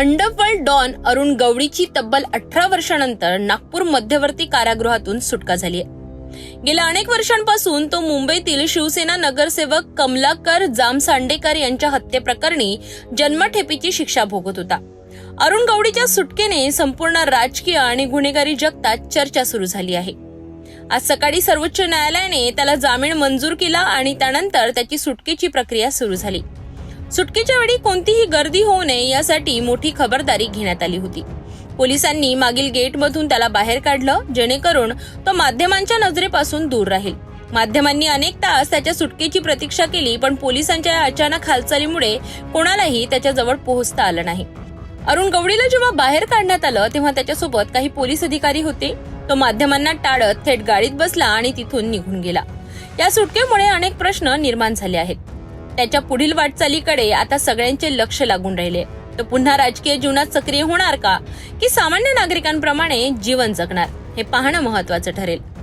Underworld don Arun गवळीची तब्बल अठरा वर्षानंतर नागपूर मध्यवर्ती कारागृहातून सुटका झाली आहे. गेल्या अनेक वर्षांपासून तो मुंबईतील शिवसेना नगरसेवक कमलाकर जामसांडेकर यांच्या हत्येप्रकरणी जन्मठेपीची शिक्षा भोगत होता. अरुण गवडीच्या सुटकेने संपूर्ण राजकीय आणि गुन्हेगारी जगतात चर्चा सुरू झाली आहे. आज सकाळी सर्वोच्च न्यायालयाने त्याला जामीन मंजूर केला आणि त्यानंतर त्याची सुटकेची प्रक्रिया सुरू झाली. सुटकेच्या वेळी कोणतीही गर्दी होऊ नये यासाठी मोठी खबरदारी घेण्यात आली होती. पोलिसांनी मागील गेटमधून त्याला बाहेर काढलं जेणेकरून तो माध्यमांच्या नजरेपासून दूर राहील. माध्यमांनी अनेक तास त्याच्या सुटकेची प्रतीक्षा केली पण पोलिसांच्या या अचानक हालचालीमुळे कोणालाही त्याच्याजवळ पोहोचता आलं नाही. अरुण गवडीला जेव्हा बाहेर काढण्यात आलं तेव्हा त्याच्यासोबत काही पोलीस अधिकारी होते. तो माध्यमांना टाळत थेट गाडीत बसला आणि तिथून निघून गेला. या सुटकेमुळे अनेक प्रश्न निर्माण झाले आहेत. त्याच्या पुढील वाटचालीकडे आता सगळ्यांचे लक्ष लागून राहिले. तो पुन्हा राजकीय जीवनात सक्रिय होणार का? की सामान्य नागरिकांप्रमाणे जीवन जगणार? हे पाहणं महत्वाचं ठरेल.